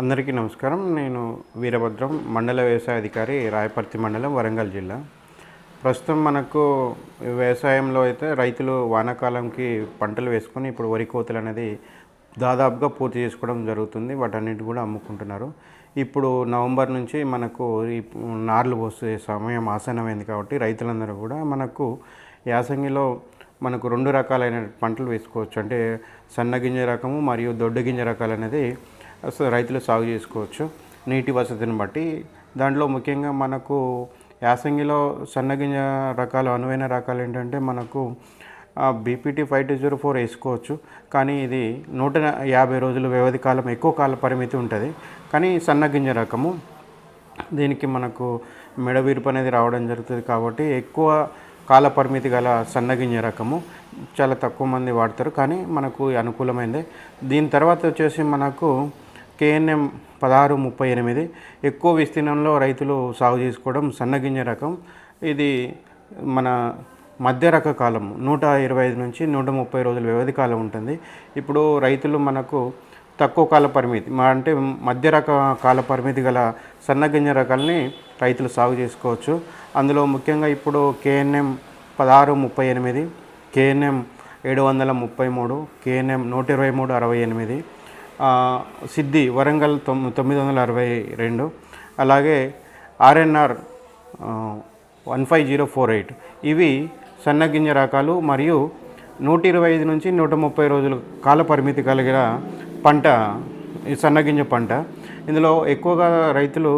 అందరికీ నమస్కారం. నేను వీరభద్రం మండల వ్యవసాయ అధికారి రాయపర్తి మండలం వరంగల్ జిల్లా. ప్రస్తుతం మనకు వ్యవసాయంలో అయితే రైతులు వానాకాలంకి పంటలు వేసుకొని ఇప్పుడు వరి కోతలు అనేది దాదాపుగా పూర్తి చేసుకోవడం జరుగుతుంది. వాటన్నిటి కూడా అమ్ముకుంటున్నారు. ఇప్పుడు నవంబర్ నుంచి మనకు నార్లు పోసే సమయం ఆసనమైంది కాబట్టి రైతులందరూ కూడా మనకు యాసంగిలో మనకు రెండు రకాలైన పంటలు వేసుకోవచ్చు. అంటే సన్న గింజ రకము మరియు దొడ్డ గింజ రకాలు అనేది రైతులు సాగు చేసుకోవచ్చు. నీటి వసతిని బట్టి. దాంట్లో ముఖ్యంగా మనకు యాసంగిలో సన్నగింజ రకాలు అనువైన రకాలు ఏంటంటే మనకు BPT five two zero four వేసుకోవచ్చు. కానీ ఇది నూట యాభై రోజులు వ్యవధి కాలం ఎక్కువ కాల పరిమితి ఉంటుంది. కానీ సన్నగింజ రకము. దీనికి మనకు మెడ విరుపు అనేది రావడం జరుగుతుంది కాబట్టి ఎక్కువ కాల పరిమితి గల సన్నగింజ రకము చాలా తక్కువ మంది వాడతారు. కానీ మనకు అనుకూలమైంది. దీని తర్వాత వచ్చేసి మనకు కేఎన్ఎం పదహారు ముప్పై ఎనిమిది ఎక్కువ విస్తీర్ణంలో రైతులు సాగు చేసుకోవడం సన్నగింజ రకం. ఇది మన మధ్య రక కాలం నూట ఇరవై ఐదు నుంచి నూట ముప్పై రోజుల వ్యవధి కాలం ఉంటుంది. ఇప్పుడు రైతులు మనకు తక్కువ కాల పరిమితి మా అంటే మధ్య రక కాల పరిమితి గల సన్నగింజ రకాలని రైతులు సాగు చేసుకోవచ్చు. అందులో ముఖ్యంగా ఇప్పుడు కేఎన్ఎం పదహారు ముప్పై ఎనిమిది కేఎన్ఎం ఏడు వందల ముప్పై మూడు కేఎన్ఎం నూట ఇరవై మూడు అరవై ఎనిమిది సిద్ధి వరంగల్ తొమ్ తొమ్మిది వందల అరవై రెండు అలాగే RNR one five zero four eight. ఇవి సన్నగింజ రకాలు మరియు నూట ఇరవై ఐదు నుంచి నూట ముప్పై రోజులు కాల పరిమితి కలిగిన పంట ఈ సన్నగింజ పంట. ఇందులో ఎక్కువగా రైతులు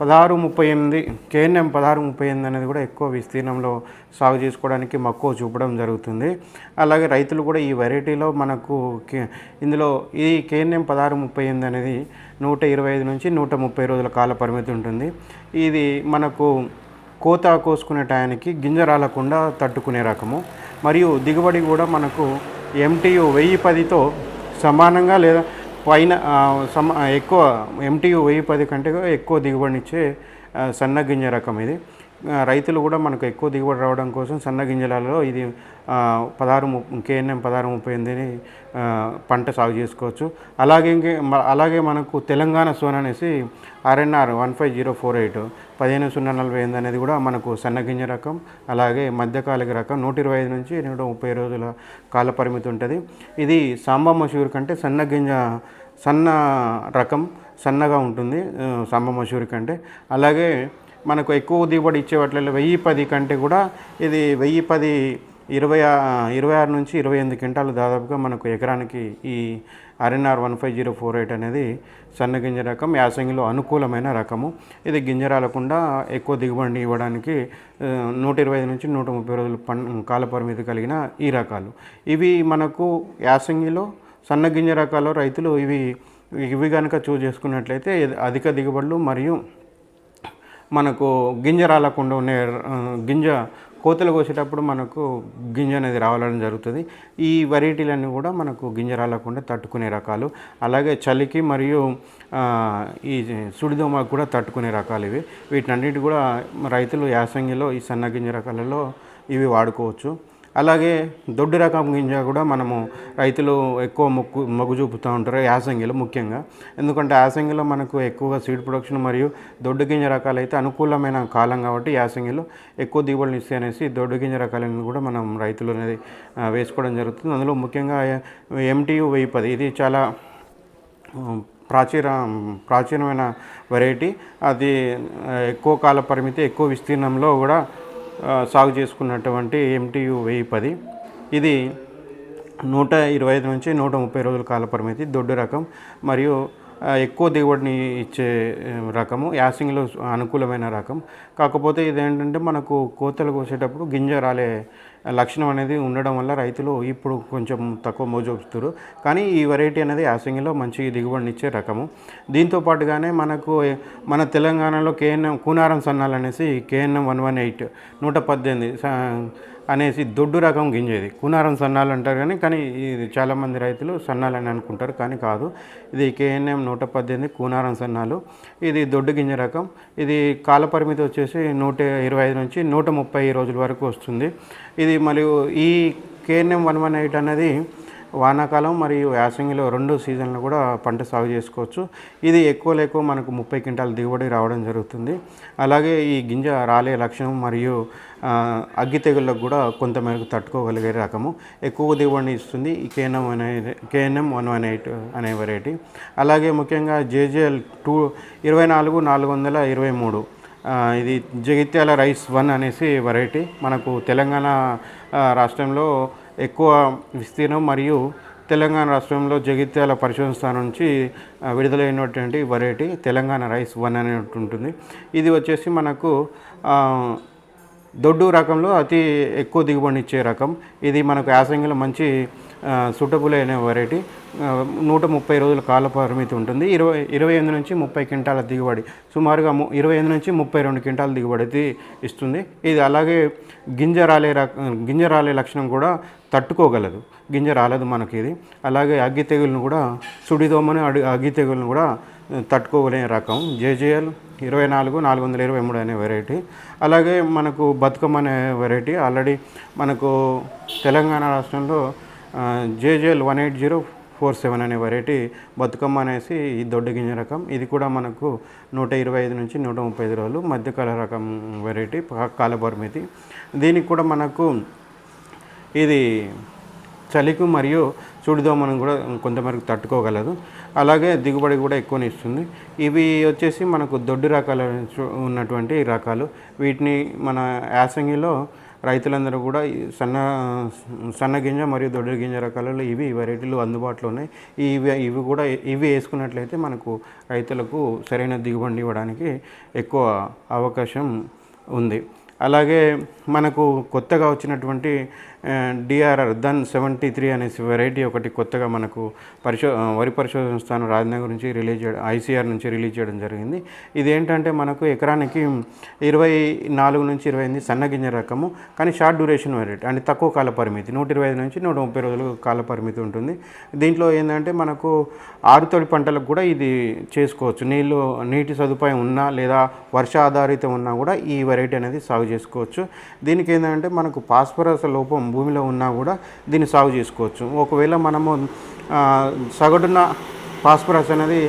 పదహారు ముప్పై ఎనిమిది కేఎన్ఎం పదహారు ముప్పై ఎనిమిది అనేది కూడా ఎక్కువ విస్తీర్ణంలో సాగు చేసుకోవడానికి మక్కువ చూపడం జరుగుతుంది. అలాగే రైతులు కూడా ఈ వెరైటీలో మనకు కే- ఇందులో ఈ కేఎన్ఎం పదహారు ముప్పై ఎనిమిది అనేది నూట ఇరవై ఐదు నుంచి నూట ముప్పై రోజుల కాల పరిమితి ఉంటుంది. ఇది మనకు కోత కోసుకునే టయానికి గింజ రాలకుండా తట్టుకునే రకము. మరియు దిగుబడి కూడా మనకు ఎంటీయు వెయ్యి పదితో సమానంగా లేదా పైన సమ ఎక్కువ ఎంటీయు వెయ్యి పది కంటే ఎక్కువ దిగుబడినిచ్చే సన్న గింజ రకం ఇది. రైతులు కూడా మనకు ఎక్కువ దిగుబడి రావడం కోసం సన్న గింజలలో ఇది పదహారు కేఎన్ఎం పదహారు ముప్పై ఎనిమిదిని పంట సాగు చేసుకోవచ్చు. అలాగే ఇంకే- అలాగే మనకు తెలంగాణ సోన్ అనేసి RNR one five zero four eight పదిహేను సున్నా నలభై ఎనిమిది అనేది కూడా మనకు సన్నగింజ రకం అలాగే మధ్యకాలిక రకం నూట ఇరవై ఐదు నుంచి నూట ముప్పై రోజుల కాల పరిమితి ఉంటుంది. ఇది సాంబా షూర్ కంటే సన్నగింజ సన్న రకం సన్నగా ఉంటుంది సాంబా మసూరి కంటే. అలాగే మనకు ఎక్కువ దిగుబడి ఇచ్చే వాటిలో వెయ్యి పది కంటే కూడా ఇది వెయ్యి పది ఇరవై ఇరవై ఆరు నుంచి ఇరవై ఎనిమిది క్వింటాలు దాదాపుగా మనకు ఎకరానికి ఈ RNR one five zero four eight అనేది సన్నగింజ రకం యాసంగిలో అనుకూలమైన రకము. ఇది గింజ రాలకుండా ఎక్కువ దిగుబడిని ఇవ్వడానికి నూట ఇరవై ఐదు నుంచి నూట ముప్పై రోజులు పం కాల పరిమితి కలిగిన ఈ రకాలు. ఇవి మనకు యాసంగిలో సన్నగింజ రకాలు రైతులు ఇవి ఇవి కనుక చూస్ చేసుకున్నట్లయితే అధిక దిగుబడులు మరియు మనకు గింజ రాలకుండా ఉండే గింజ కోతలు కోసేటప్పుడు మనకు గింజ అనేది రావడం జరుగుతుంది. ఈ వెరైటీలన్నీ కూడా మనకు గింజ రాలకుండా తట్టుకునే రకాలు. అలాగే చలికి మరియు ఈ సుడిదోమకు కూడా తట్టుకునే రకాలు ఇవి. వీటినన్నిటి కూడా రైతులు యాసంగిలో ఈ సన్న గింజ రకాలలో ఇవి వాడుకోవచ్చు. అలాగే దొడ్డు రకం గింజ కూడా మనము రైతులు ఎక్కువ మొక్కు మొగ్గు చూపుతూ ఉంటారు యాసంగిలో ముఖ్యంగా. ఎందుకంటే యాసంగిలో మనకు ఎక్కువగా సీడ్ ప్రొడక్షన్ మరియు దొడ్డు గింజ రకాలు అయితే అనుకూలమైన కాలం కాబట్టి యాసంగిలో ఎక్కువ దిగుబడులు ఇస్తాయి అనేసి దొడ్డు గింజ రకాలను కూడా మనం రైతులు అనేది వేసుకోవడం జరుగుతుంది. అందులో ముఖ్యంగా ఎంటీయు వెయ్యి పది ఇది చాలా ప్రాచీన ప్రాచీనమైన వెరైటీ. అది ఎక్కువ కాల పరిమితి ఎక్కువ విస్తీర్ణంలో కూడా సాగు చేసుకున్నటువంటి ఎంటీయు వెయ్యి పది. ఇది నూట ఇరవై ఐదు నుంచి నూట ముప్పై రోజుల కాల పరిమితి దొడ్డు రకం. మరియు ఎక్కువ దిగుబడిని ఇచ్చే రకము యాసింగ్లో అనుకూలమైన రకం. కాకపోతే ఇదేంటంటే మనకు కోతలు కోసేటప్పుడు గింజ రాలే లక్షణం అనేది ఉండడం వల్ల రైతులు ఇప్పుడు కొంచెం తక్కువ మోజొపుతారు కానీ ఈ వెరైటీ అనేది యాసంగిలో మంచి దిగుబడిని ఇచ్చే రకము. దీంతో పాటుగానే మనకు మన తెలంగాణలో కేఎన్ఎం కూనారం సన్నాలు అనేసి కేఎన్ఎం వన్ వన్ ఎయిట్ నూట పద్దెనిమిది స- అనేసి దొడ్డు రకం గింజ ఇది కూనారం సన్నాలు అంటారు కానీ కానీ ఇది చాలామంది రైతులు సన్నాలు అని అనుకుంటారు కానీ కాదు. ఇది కేఎన్ఎం నూట పద్దెనిమిది కూనారం సన్నాలు. ఇది దొడ్డు గింజ రకం. ఇది కాల పరిమితి వచ్చేసి నూట ఇరవై ఐదు నుంచి నూట ముప్పై రోజుల వరకు వస్తుంది. ఇది మరియు ఈ కేఎన్ఎం వన్ వన్ ఎయిట్ అనేది వానాకాలం మరియు యాసంగిలో రెండు సీజన్లు కూడా పంట సాగు చేసుకోవచ్చు. ఇది ఎక్కువ ఎక్కువ మనకు ముప్పై క్వింటాల దిగుబడి రావడం జరుగుతుంది. అలాగే ఈ గింజ రాలే లక్షణం మరియు అగ్గి తెగుళ్ళకు కూడా కొంతమేరకు తట్టుకోగలిగే రకము. ఎక్కువ దిగుబడిని ఇస్తుంది ఈ కేఎన్ఎం అనే కేఎన్ఎం వన్ వన్ ఎయిట్ అనే వెరైటీ. అలాగే ముఖ్యంగా జేజేఎల్ టూ ఇరవై నాలుగు నాలుగు వందల ఇరవై మూడు. ఇది జగిత్యాల రైస్ వన్ అనేసి వెరైటీ. మనకు తెలంగాణ రాష్ట్రంలో ఎక్కువ విస్తీర్ణం మరియు తెలంగాణ రాష్ట్రంలో జగిత్యాల పరిశోధన స్థానం నుంచి విడుదలైనటువంటి వెరైటీ తెలంగాణ రైస్ వన్ అనేటువంటి ఉంటుంది. ఇది వచ్చేసి మనకు దొడ్డు రకంలో అతి ఎక్కువ దిగుబడి ఇచ్చే రకం. ఇది మనకు యాసంగిలో మంచి సూటబుల్ అయిన వెరైటీ నూట ముప్పై రోజుల కాల పరిమితి ఉంటుంది. ఇరవై ఇరవై ఎనిమిది నుంచి ముప్పై క్వింటాల దిగుబడి. సుమారుగా ము- ఇరవై ఎనిమిది నుంచి ముప్పై రెండు క్వింటాల దిగుబడి అయితే ఇస్తుంది. ఇది అలాగే గింజ రాలే గింజ రాలే లక్షణం కూడా తట్టుకోగలదు. గింజ రాలేదు మనకి ఇది. అలాగే అగ్గి తెగులను కూడా సుడిదోమని అడి అగ్గి తెగులను కూడా తట్టుకోగలిగే రకం. జేజేఎల్ ఇరవై నాలుగు నాలుగు వందల ఇరవై మూడు అనే వెరైటీ అలాగే మనకు బతుకమ్మ అనే వెరైటీ ఆల్రెడీ మనకు తెలంగాణ రాష్ట్రంలో JJL one eight zero four seven అనే వెరైటీ బతుకమ్మ అనేసి ఈ దొడ్డ గింజ రకం. ఇది కూడా మనకు నూట ఇరవై ఐదు నుంచి నూట ముప్పై ఐదు రోజులు మధ్యకాల రకం వెరైటీ కాలపరిమితి. దీనికి కూడా మనకు ఇది చలికి మరియు సుడిదోమను కూడా కొంతమేరకు తట్టుకోగలదు. అలాగే దిగుబడి కూడా ఎక్కువనే ఇస్తుంది. ఇవి వచ్చేసి మనకు దొడ్డు రకాల చు- ఉన్నటువంటి రకాలు. వీటిని మన యాసంగిలో రైతులందరూ కూడా సన్న సన్న గింజ మరియు దొడ్డు గింజ రకాలలో ఇవి వెరైటీలు అందుబాటులో ఉన్నాయి. ఇవి ఇవి కూడా ఇవి వేసుకున్నట్లయితే మనకు రైతులకు సరైన దిగుబడి ఇవ్వడానికి ఎక్కువ అవకాశం ఉంది. అలాగే మనకు కొత్తగా వచ్చినటువంటి డిఆర్ఆర్ దన్ సెవెంటీ త్రీ అనేసి వెరైటీ ఒకటి కొత్తగా మనకు పరిశో వరి పరిశోధన స్థానం రాజనగర్ నుంచి రిలీజ్ చేయడం ఐసీఆర్ నుంచి రిలీజ్ చేయడం జరిగింది. ఇది ఏంటంటే మనకు ఎకరానికి ఇరవై నాలుగు నుంచి ఇరవై ఎనిమిది సన్నగింజ రకము కానీ షార్ట్ డ్యూరేషన్ వెరైటీ అంటే తక్కువ కాల పరిమితి నూట ఇరవై ఐదు నుంచి నూట ముప్పై రోజులు కాల పరిమితి ఉంటుంది. దీంట్లో ఏంటంటే మనకు ఆరుతడి పంటలకు కూడా ఇది చేసుకోవచ్చు. నీళ్ళు నీటి సదుపాయం ఉన్నా లేదా వర్ష ఆధారితం ఉన్నా కూడా ఈ వెరైటీ అనేది సాగు చేసుకోవచ్చు. దీనికి ఏంటంటే మనకు పాస్పరస్ లోపం భూమిలో ఉన్నా కూడా దీన్ని సాగు చేసుకోవచ్చు. ఒకవేళ మనము సగటున ఫాస్ఫరస్ అనేది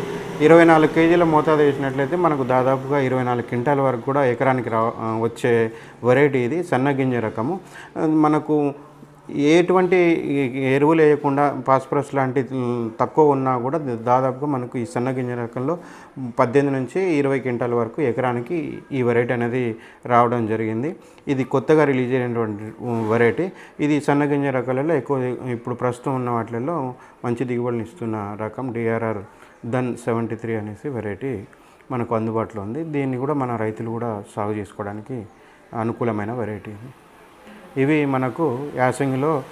ఇరవై నాలుగు కేజీల మోతాదు వేసినట్లయితే మనకు దాదాపుగా ఇరవై నాలుగు క్వింటాల వరకు కూడా ఎకరానికి రా వచ్చే వెరైటీ ఇది సన్నగింజ రకము. మనకు ఎటువంటి ఎరువులు వేయకుండా ఫాస్ఫరస్ లాంటి తక్కువ ఉన్నా కూడా దాదాపుగా మనకు ఈ సన్నగింజ రకంలో పద్దెనిమిది నుంచి ఇరవై క్వింటాల వరకు ఎకరానికి ఈ వెరైటీ అనేది రావడం జరిగింది. ఇది కొత్తగా రిలీజ్ అయినటువంటి వెరైటీ ఇది సన్నగింజ రకాలలో ఎక్కువ ఇప్పుడు ప్రస్తుతం ఉన్న వాటిలలో మంచి దిగుబడిని ఇస్తున్న రకం డిఆర్ఆర్ దన్ సెవెంటీ త్రీ అనేసి వెరైటీ మనకు అందుబాటులో ఉంది. దీన్ని కూడా మన రైతులు కూడా సాగు చేసుకోవడానికి అనుకూలమైన వెరైటీ ఇవి మనకు యాసంగిలో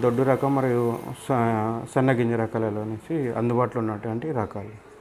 దొడ్డు రకం మరియు స- సన్నగింజ రకాలలో నుంచి అందుబాటులో ఉన్నటువంటి రకాలు.